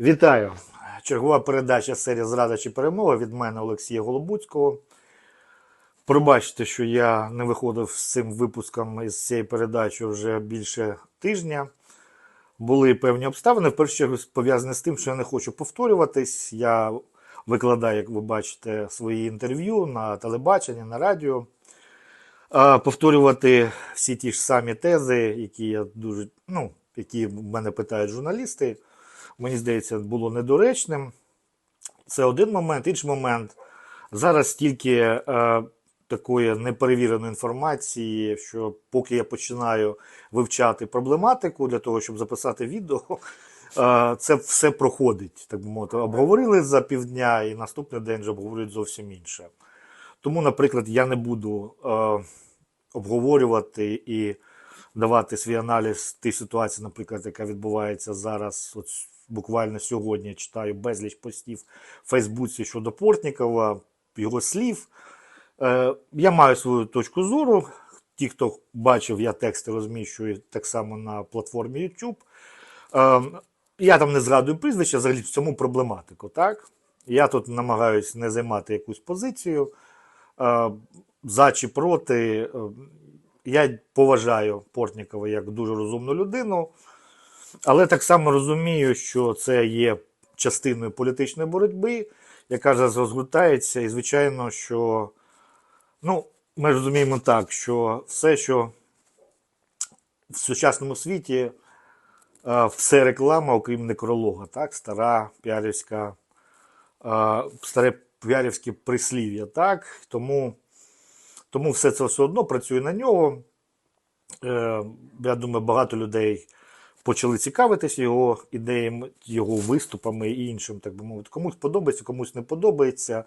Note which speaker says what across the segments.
Speaker 1: Вітаю! Чергова передача серія Зрада чи перемога від мене Олексія Голобуцького. Пробачте, що я не виходив з цим випуском із цієї передачі вже більше тижня. Були певні обставини. В першу чергу пов'язані з тим, що я не хочу повторюватись. Я викладаю, як ви бачите, свої інтерв'ю на телебаченні, на радіо. Повторювати всі ті ж самі тези, які я дуже, ну, які мене питають журналісти мені здається, було недоречним. Це один момент. Інший момент. Зараз стільки е, такої неперевіреної інформації, що поки я починаю вивчати проблематику для того, щоб записати відео, е, це все проходить. Так би мовити, обговорили за півдня, і наступний день вже обговорюють зовсім інше. Тому, наприклад, я не буду е, обговорювати і давати свій аналіз тій ситуації, наприклад, яка відбувається зараз. От буквально сьогодні я читаю безліч постів в Фейсбуці щодо Портнікова, його слів. Е, я маю свою точку зору. Ті, хто бачив, я тексти розміщую так само на платформі YouTube. Е, я там не згадую прізвища, взагалі в цьому проблематику. так? Я тут намагаюся не займати якусь позицію. Е, за чи проти. Я поважаю Портнікова як дуже розумну людину, але так само розумію, що це є частиною політичної боротьби, яка зараз розгортається. І, звичайно, що ну, ми розуміємо так, що все, що в сучасному світі, е, все реклама, окрім некролога, так, стара піарівська, е, старе піарівське прислів'я. так, Тому. Тому все це все одно працює на нього. Е, Я думаю, багато людей почали цікавитись його ідеями, його виступами і іншим, так би мовити. Комусь подобається, комусь не подобається.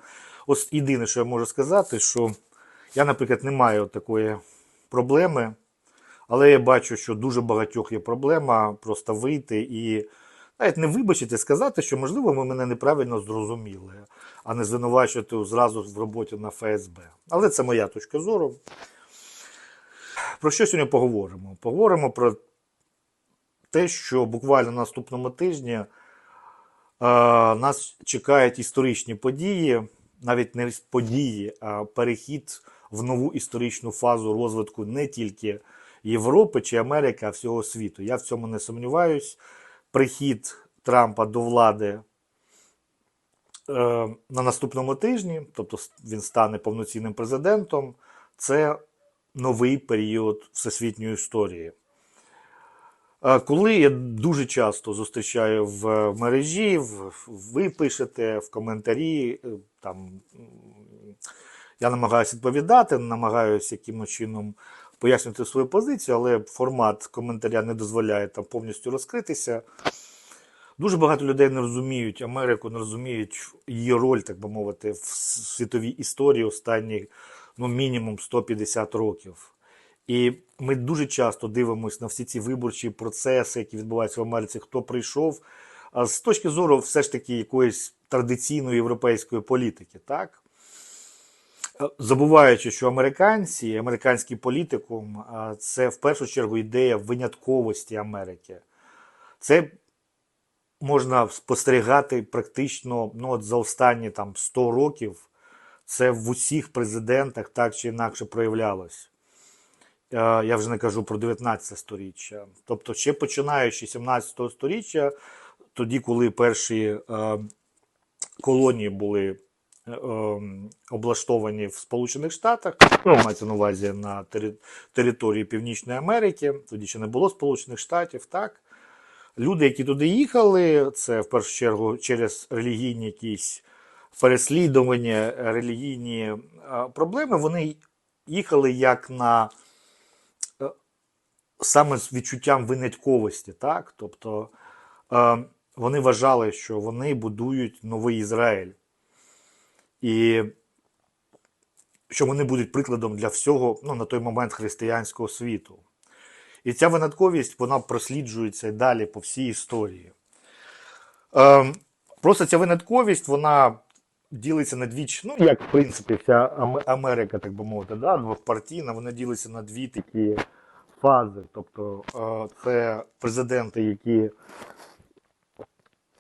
Speaker 1: Ось єдине, що я можу сказати, що я, наприклад, не маю такої проблеми, але я бачу, що дуже багатьох є проблема просто вийти і навіть не вибачити, сказати, що, можливо, ви мене неправильно зрозуміли, а не звинувачувати зразу в роботі на ФСБ. Але це моя точка зору. Про що сьогодні поговоримо? Поговоримо про те, що буквально на наступному тижні е, нас чекають історичні події, навіть не події, а перехід в нову історичну фазу розвитку не тільки Європи чи Америки, а всього світу. Я в цьому не сумніваюсь. Прихід Трампа до влади е, на наступному тижні, тобто він стане повноцінним президентом, це новий період всесвітньої історії. Е, коли я дуже часто зустрічаю в мережі, ви пишете в коментарі, е, там я намагаюся відповідати, намагаюся якимось чином пояснювати свою позицію, але формат коментаря не дозволяє там повністю розкритися. Дуже багато людей не розуміють Америку, не розуміють її роль, так би мовити, в світовій історії останніх ну, мінімум 150 років. І ми дуже часто дивимося на всі ці виборчі процеси, які відбуваються в Америці, хто прийшов. А з точки зору, все ж таки, якоїсь традиційної європейської політики, так? Забуваючи, що американці, американський політикум це в першу чергу ідея винятковості Америки. Це можна спостерігати практично ну, от за останні там 100 років. Це в усіх президентах так чи інакше проявлялось. Я вже не кажу про 19 сторіччя. Тобто, ще починаючи 17 сторіччя, тоді, коли перші е, колонії були е, облаштовані в Сполучених Штатах, ну, мається на увазі на території Північної Америки, тоді ще не було Сполучених Штатів, так. Люди, які туди їхали, це в першу чергу через релігійні якісь переслідування, релігійні проблеми, вони їхали як на саме з відчуттям винятковості. так? Тобто вони вважали, що вони будують новий Ізраїль. І що вони будуть прикладом для всього ну, на той момент християнського світу. І ця винятковість вона просліджується і далі по всій історії. Е, Просто ця винятковість вона ділиться на дві, ну, як в принципі вся Америка, так би мовити, да, двохпартійна, вона ділиться на дві такі фази. Тобто е, це президенти, які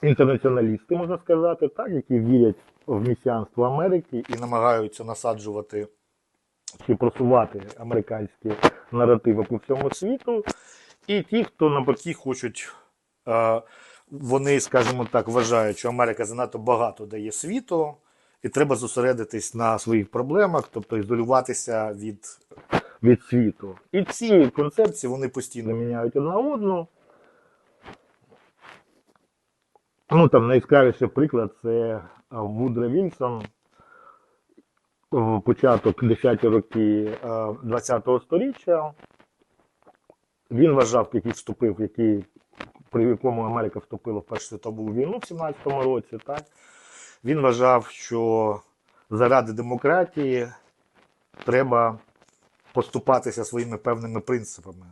Speaker 2: інтернаціоналісти, можна сказати, так, які вірять в месіанство Америки
Speaker 1: і намагаються насаджувати
Speaker 2: чи просувати американські наративи по всьому світу, і ті, хто навпаки
Speaker 1: хочуть. Е, вони, скажімо так, вважають, що Америка занадто багато дає світу, і треба зосередитись на своїх проблемах, тобто ізолюватися від
Speaker 2: від світу.
Speaker 1: І ці концепції вони постійно
Speaker 2: заміняють одна одну. Ну, там найяскравіший приклад це Вудро Вільсон, початок 10-ті роки а, 20-го сторіччя. Він вважав, який вступив, який, при якому Америка вступила в Першу світову війну в 17-му році, так?
Speaker 1: він вважав, що заради демократії треба поступатися своїми певними принципами.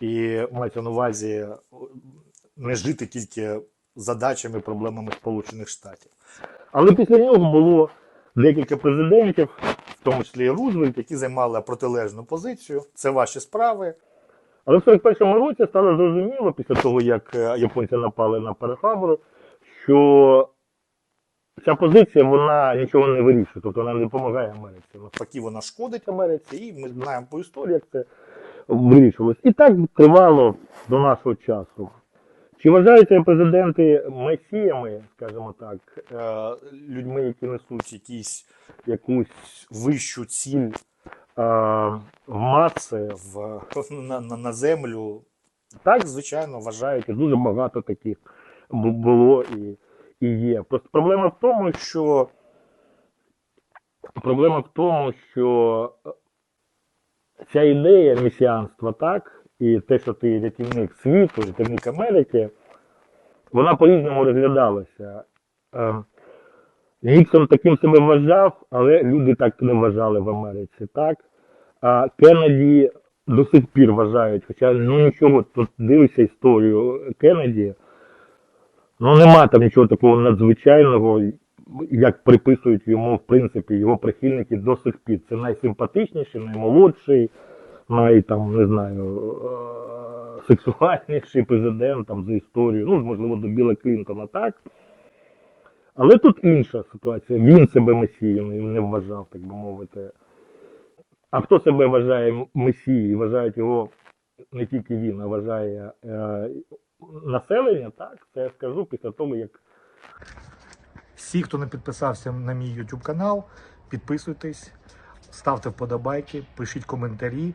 Speaker 1: І мається на увазі не жити тільки задачами, проблемами Сполучених Штатів.
Speaker 2: Але після нього було декілька президентів,
Speaker 1: В тому числі і Рузвельт, які займали протилежну позицію. Це ваші справи.
Speaker 2: Але в 41-му році стало зрозуміло, після того, як е, японці напали на Перл-Харбор, що ця позиція вона нічого не вирішує, тобто вона не допомагає Америці.
Speaker 1: Навпаки, вона шкодить Америці, і ми знаємо по історії,
Speaker 2: Як це вирішувалось. І так тривало до нашого часу. Чи вважаються президенти месіями, скажімо так,
Speaker 1: е, людьми, які несуть якісь
Speaker 2: якусь
Speaker 1: вищу ціль
Speaker 2: в маси?
Speaker 1: в, на, на, на землю,
Speaker 2: Так,
Speaker 1: звичайно, вважають.
Speaker 2: і дуже багато таких було і, і є. Просто проблема в тому, що проблема в тому, що е, ця ідея месіанства, так, і те, що ти рятівник світу, рятівник Америки, вона по-різному розглядалася. Е, Ніксон таким себе вважав, але люди так не вважали в Америці, так? А Кеннеді до сих пір вважають, хоча ну нічого, тут дивишся історію Кеннеді, ну нема там нічого такого надзвичайного, як приписують йому, в принципі, його прихильники до сих пір. Це найсимпатичніший, наймолодший, най там, не знаю, е, сексуальніший президент там за історію, ну, можливо, до Біла Клінтона, так. Але тут інша ситуація. Він себе месією не вважав, так би мовити. А хто себе вважає месією, вважають його не тільки він, а вважає е, населення, так, це я скажу після того, як
Speaker 1: Всі, хто не підписався на мій YouTube канал, підписуйтесь, ставте вподобайки, пишіть коментарі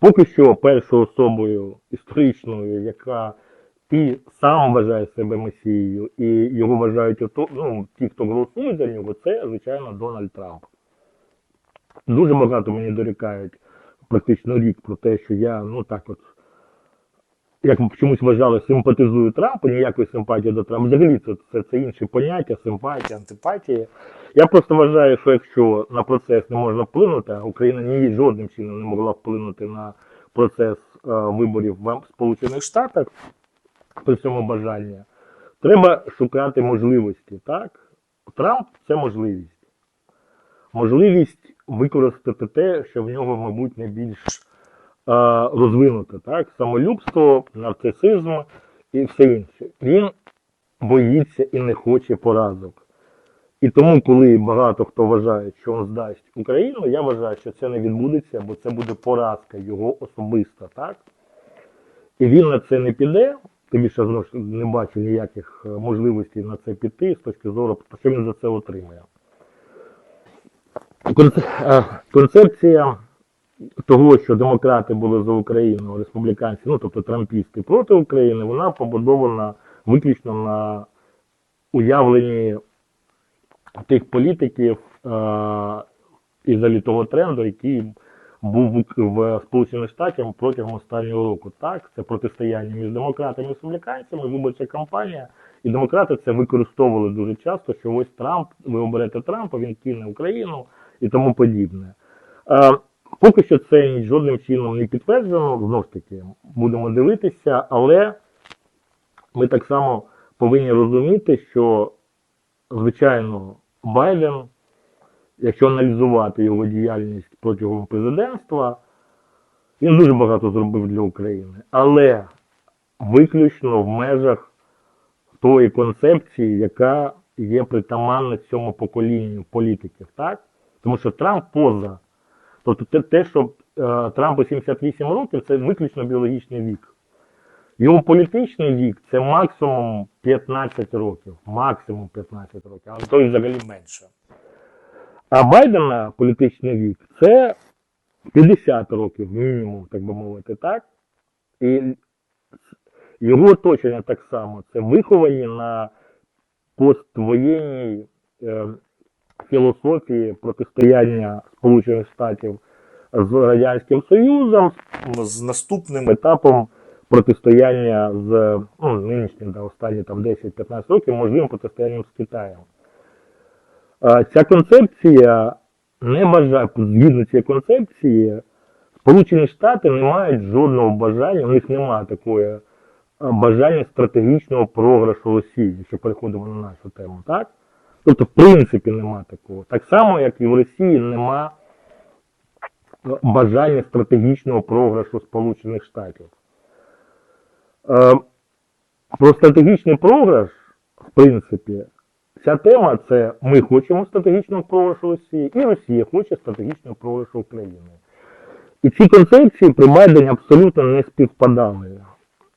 Speaker 2: поки що першою особою історичною, яка і сам вважає себе месією, і його вважають ото, ну, ті, хто голосує за нього, це, звичайно, Дональд Трамп. Дуже багато мені дорікають практично рік про те, що я, ну так от, як чомусь вважали, симпатизую Трампу, ніякої симпатії до Трампа. Взагалі це, це, це інші поняття, симпатія, антипатія. Я просто вважаю, що якщо на процес не можна вплинути, Україна ні жодним чином не могла вплинути на процес е, виборів в Сполучених Штатах при цьому бажання, треба шукати можливості. Так? Трамп це можливість. Можливість використати те, що в нього, мабуть, найбільш розвинуте, так? Самолюбство, нарцисизм і все інше. Він боїться і не хоче поразок. І тому, коли багато хто вважає, що він здасть Україну, я вважаю, що це не відбудеться, бо це буде поразка його особиста, так? І він на це не піде, тим більше знову ж не бачу ніяких е, можливостей на це піти з точки зору, що він за це отримає. Е, Концепція того, що демократи були за Україну, республіканці, ну тобто трампісти проти України, вона побудована виключно на уявленні тих політиків е, із-за літого тренду, які був в Сполучених Штатах протягом останнього року. Так, це протистояння між демократами і республіканцями, виборча кампанія. І демократи це використовували дуже часто, що ось Трамп, ви оберете Трампа, він кине Україну і тому подібне. Е, поки що це жодним чином не підтверджено, знову ж таки, будемо дивитися, але ми так само повинні розуміти, що, звичайно, Байден, якщо аналізувати його діяльність протягом президентства, він дуже багато зробив для України, але виключно в межах тої концепції, яка є притаманна цьому поколінню політиків, так? Тому що Трамп поза. Тобто те, те що е, Трампу 78 років, це виключно біологічний вік. Його політичний вік це максимум 15 років. Максимум 15 років, а то й взагалі менше. А Байдена політичний вік це 50 років, мінімум, так би мовити, так? І його оточення так само. Це виховані на поствоєнній е, філософії протистояння Сполучених Штатів з Радянським Союзом,
Speaker 1: З наступним
Speaker 2: етапом протистояння з ну, нинішнім, да, останні там 10-15 років, можливим протистоянням з Китаєм. Ця концепція не бажає, згідно цієї концепції, Сполучені Штати не мають жодного бажання, у них немає такої бажання стратегічного програшу Росії, якщо переходимо на нашу тему, так? Тобто, в принципі, нема такого. Так само, як і в Росії нема бажання стратегічного програшу Сполучених Штатів. Е, Про стратегічний програш, в принципі, ця тема це ми хочемо стратегічного програшу Росії, і Росія хоче стратегічного програшу України. І ці концепції при Байдені абсолютно не співпадали.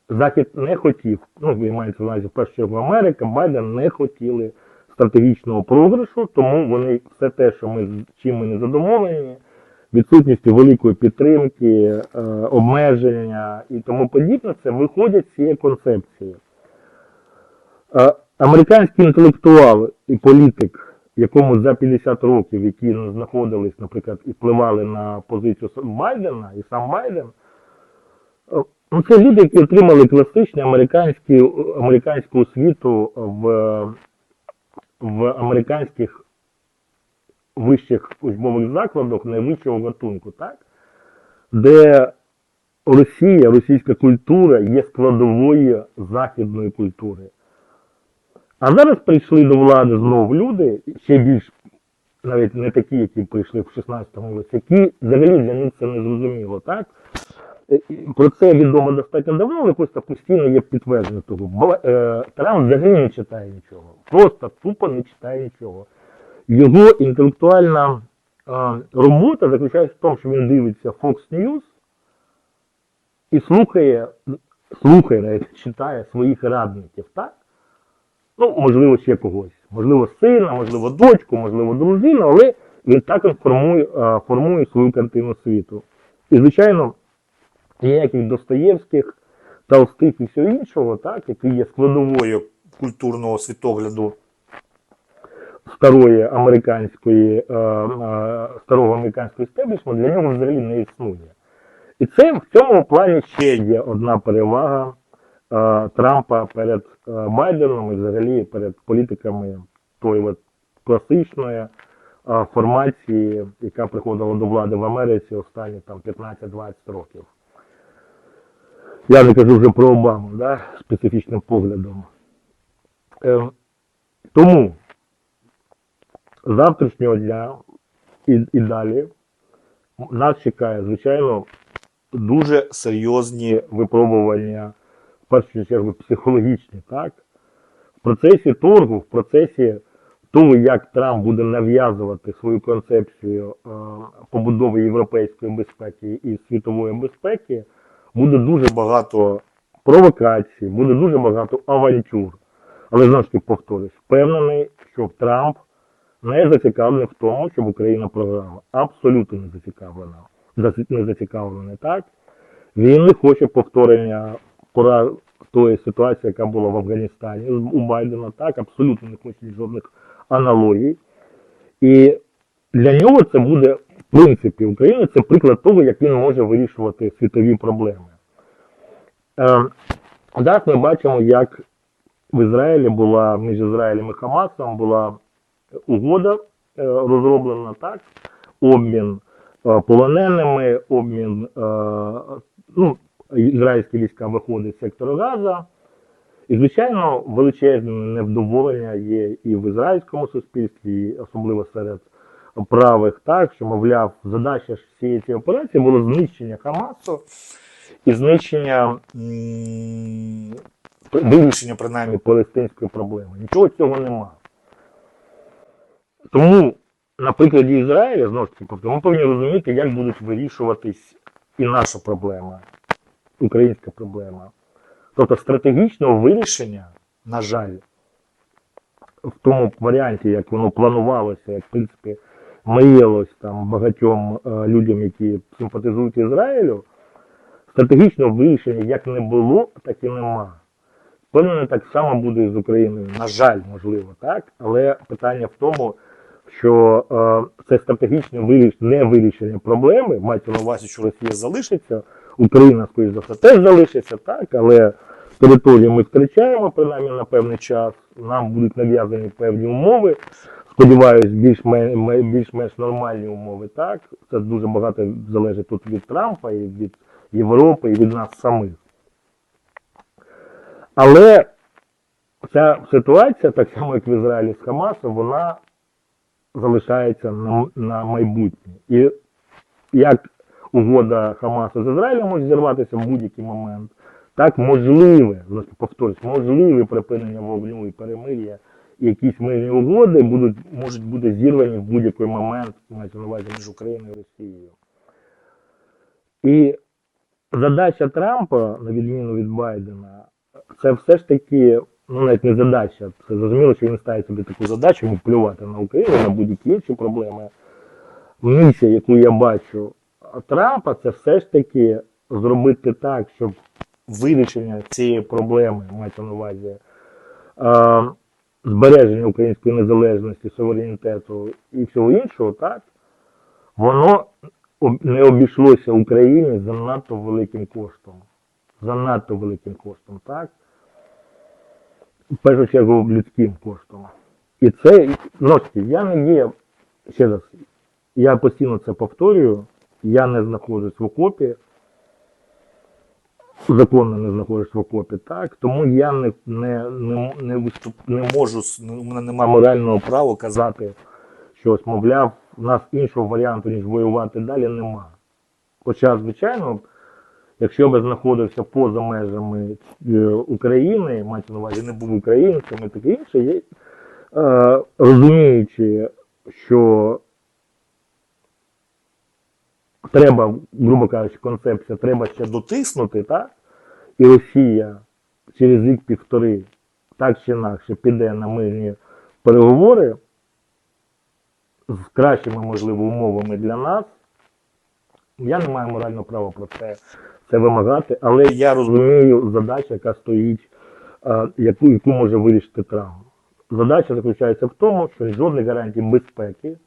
Speaker 2: Захід не хотів, ну, маєте на увазі в першу чергу Америка, Байден не хотіли стратегічного програшу, тому вони все те, що ми чим ми не задоволені, відсутністю великої підтримки, е, обмеження і тому подібне, це виходять з цієї концепції. Американський інтелектуал і політик, якому за 50 років, які знаходились, наприклад, і впливали на позицію Байдена, і сам Байден, е, ну, це люди, які отримали класичну американську освіту в, в американських вищих учбових закладах найвищого гатунку, так? де Росія, російська культура є складовою західної культури. А зараз прийшли до влади знову люди, ще більш навіть не такі, які прийшли в 16-му році, які взагалі для них це не зрозуміло, так? Про це відомо достатньо давно, але просто постійно є підтвердження того. Е, Трамп взагалі не читає нічого. Просто тупо не читає нічого. Його інтелектуальна е, робота заключається в тому, що він дивиться Fox News і слухає, слухає, навіть читає своїх радників, так? Ну, можливо, ще когось. Можливо, сина, можливо, дочку, можливо, дружину, але він також формує, е, формує свою картину світу. І, звичайно, ніяких Достоєвських, Толстих і всього іншого, так, які є складовою
Speaker 1: культурного світогляду
Speaker 2: старої американської, е, е, старого американського істеблішменту для нього взагалі не існує. І це в цьому плані ще є одна перевага е, Трампа перед е, Байденом і взагалі перед політиками тої от класичної е, формації, яка приходила до влади в Америці останні там 15-20 років. Я не кажу вже про Обаму, да, специфічним поглядом. Е, тому завтрашнього дня і, і далі нас чекає, звичайно,
Speaker 1: дуже серйозні
Speaker 2: випробування, в першу чергу, психологічні, так? В процесі торгу, в процесі того, як Трамп буде нав'язувати свою концепцію е, побудови європейської безпеки і світової безпеки, буде дуже багато провокацій, буде дуже багато авантюр. Але таки повторюсь, впевнений, що Трамп не зацікавлений в тому, щоб Україна програла. Абсолютно не зацікавлена. Не зацікавлений так. Він не хоче повторення пора тої ситуації, яка була в Афганістані у Байдена. Так, абсолютно не хоче жодних аналогій. І для нього це буде принципі України це приклад того, як він може вирішувати світові проблеми. Е, зараз ми бачимо, як в Ізраїлі була між Ізраїлем і Хамасом була угода е, розроблена так, обмін е, полоненими, обмін, ну, ізраїльські війська виходять з сектору Газа. І, звичайно, величезне невдоволення є і в ізраїльському суспільстві, і особливо серед правих, так, що, мовляв, задача всієї цієї операції було знищення Хамасу і знищення вирішення, принаймні, палестинської проблеми. Нічого цього нема. Тому на прикладі Ізраїля, знову ж таки, ми повинні розуміти, як будуть вирішуватись і наша проблема, українська проблема. Тобто стратегічного вирішення, на жаль, в тому варіанті, як воно планувалося, як в принципі мріялось там багатьом е, людям, які симпатизують Ізраїлю, стратегічного вирішення як не було, так і нема. Впевнений, так само буде з Україною. На жаль, можливо, так. Але питання в тому, що е, це стратегічне виріш... не вирішення проблеми, мається на увазі, що Росія залишиться, Україна, скоріш за все, теж залишиться, так, але територію ми втрачаємо принаймні на певний час. Нам будуть нав'язані певні умови. Сподіваюсь, більш-менш нормальні умови. Так, це дуже багато залежить тут від Трампа і від Європи, і від нас самих. Але ця ситуація, так само як в Ізраїлі з Хамасом, вона залишається на, на майбутнє. І як угода Хамасу з Ізраїлем може зірватися в будь-який момент, так можливе, повторюсь, можливе припинення вогню і перемир'я, якісь мирні угоди будуть, можуть бути зірвані в будь-який момент, мається на увазі між Україною і Росією. І задача Трампа, на відміну від Байдена, це все ж таки, ну навіть не задача, це зрозуміло, що він ставить собі таку задачу, йому плювати на Україну, на будь-які інші проблеми. Місія, яку я бачу Трампа, це все ж таки зробити так, щоб вирішення цієї проблеми, мається на увазі, збереження української незалежності, суверенітету і всього іншого, так, воно не обійшлося Україні занадто великим коштом. Занадто великим коштом, так? В першу чергу людським коштом. І це, ну, я не є, ще раз, я постійно це повторюю, я не знаходжусь в окопі, законно не знаходжусь в окопі, так, тому я не, не, не, не, виступ, не можу, у мене немає морального права казати щось, мовляв, у нас іншого варіанту, ніж воювати далі, нема. Хоча, звичайно, якщо б я знаходився поза межами е, України, мається на увазі не був українцем і таке інше, я, е, розуміючи, що треба, грубо кажучи, концепція, треба ще дотиснути, так? І Росія через рік-півтори, так чи інакше, піде на мирні переговори з кращими, можливо, умовами для нас. Я не маю морального права про це, це вимагати, але я розумію задачу, яка стоїть, яку, яку може вирішити Трамп. Задача заключається в тому, що жодних гарантій безпеки,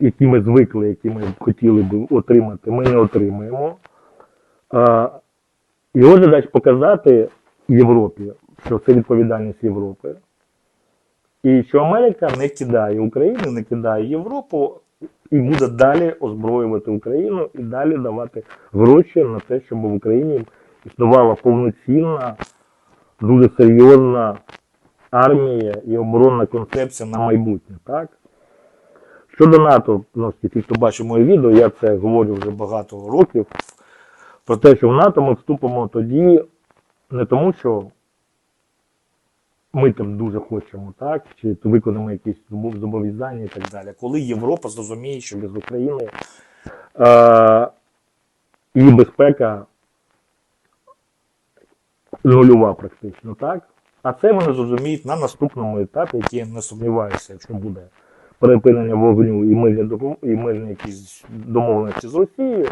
Speaker 2: які ми звикли, які ми хотіли б отримати, ми не отримаємо. А, його задача показати Європі, що це відповідальність Європи. І що Америка не кидає Україну, не кидає Європу і буде далі озброювати Україну і далі давати гроші на те, щоб в Україні існувала повноцінна, дуже серйозна армія і оборонна концепція на майбутнє. Так? Щодо НАТО, ну, ті, хто бачив моє відео, я це говорю вже багато років. Про те, що в НАТО ми вступимо тоді не тому, що ми там дуже хочемо, так, чи виконаємо якісь зобов'язання і так далі. Коли Європа зрозуміє, що без України е, її безпека нульова практично, так? А це вони зрозуміють на наступному етапі, який я не сумніваюся, якщо буде припинення вогню і мирні, і мирні якісь домовленості з Росією,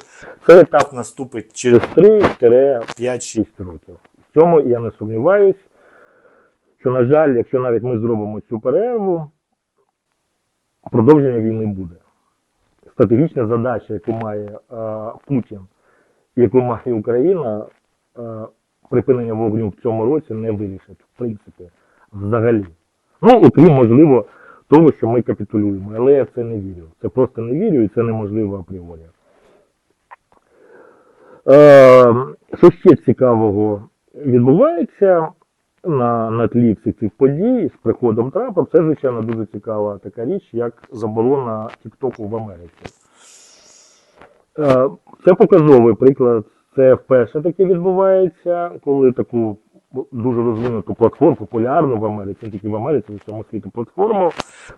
Speaker 2: цей етап наступить через 3-5-6 років. В цьому я не сумніваюсь, що, на жаль, якщо навіть ми зробимо цю перерву, продовження війни буде. стратегічна задача, яку має е, Путін, яку має Україна, е, припинення вогню в цьому році не вирішить, в принципі, взагалі. Ну, окрім, можливо, того, що ми капітулюємо. Але я в це не вірю. Це просто не вірю і це неможливо апріорі. Е, що ще цікавого відбувається на, на тлі всіх цих подій з приходом Трампа, це, звичайно, дуже цікава така річ, як заборона Тіктоку в Америці. Е, Це показовий приклад. Це вперше таке відбувається, коли таку дуже розвинуту платформу, популярну в Америці, не тільки в Америці, в всьому світі платформу.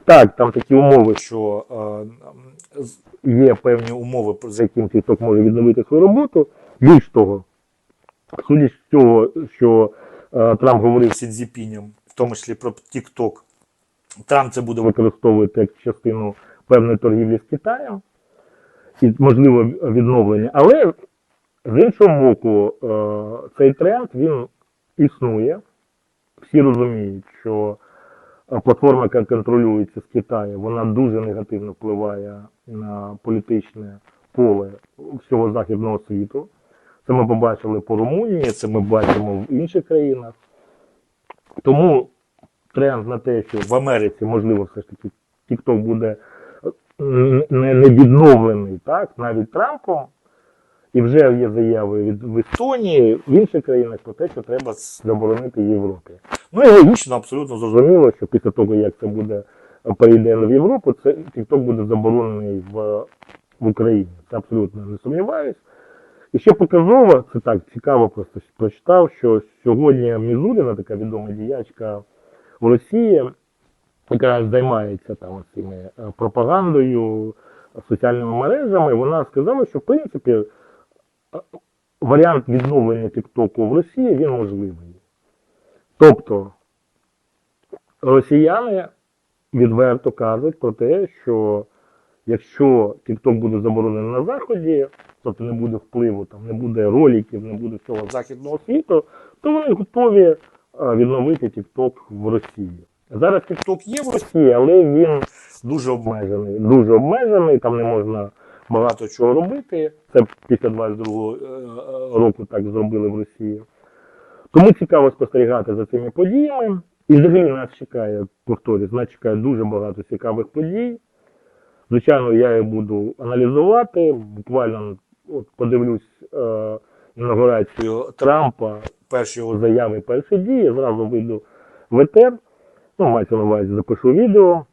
Speaker 2: Так, там такі умови,
Speaker 1: що е, є певні умови,
Speaker 2: за яким TikTok може відновити свою роботу. Більш того, судячи з цього, що е, Трамп говорив,
Speaker 1: Сі Цзіпінем, в тому числі про TikTok. Трамп це буде
Speaker 2: використовувати як частину певної торгівлі з Китаєм і можливо відновлення. Але з іншого боку, е, цей тренд він існує. Всі розуміють, що е, платформа, яка контролюється з Китаю, вона дуже негативно впливає на політичне поле всього західного світу. Це ми побачили по Румунії, це ми бачимо в інших країнах. Тому тренд на те, що в Америці, можливо, все ж таки TikTok буде е, не, відновлений, так, навіть Трампом. І вже є заяви від в Естонії, в інших країнах про те, що треба заборонити Європі. Ну і логічно, абсолютно зрозуміло, що після того, як це буде е, перейде в Європу, це TikTok буде заборонений в, в Україні. Це абсолютно не сумніваюсь. І ще показово, це так цікаво, просто прочитав, що сьогодні Мізуліна, така відома діячка в Росії, яка займається там цими е, пропагандою, соціальними мережами, вона сказала, що в принципі е, варіант відновлення Тіктоку в Росії він можливий. Тобто росіяни відверто кажуть про те, що якщо TikTok буде заборонений на Заході, тобто не буде впливу, там не буде роликів, не буде всього західного світу, то вони готові е, відновити TikTok в Росії. Зараз TikTok є в Росії, але він дуже обмежений. Дуже обмежений, там не можна багато чого робити. Це після 22-го е, е, року так зробили в Росії. Тому цікаво спостерігати за цими подіями. І взагалі нас чекає, повторюсь, нас чекає дуже багато цікавих подій. Звичайно, я їх буду аналізувати. Буквально от, подивлюсь е, інаугурацію Трампа, перші його заяви, перші дії, зразу вийду в етер. Ну, мається на увазі, запишу відео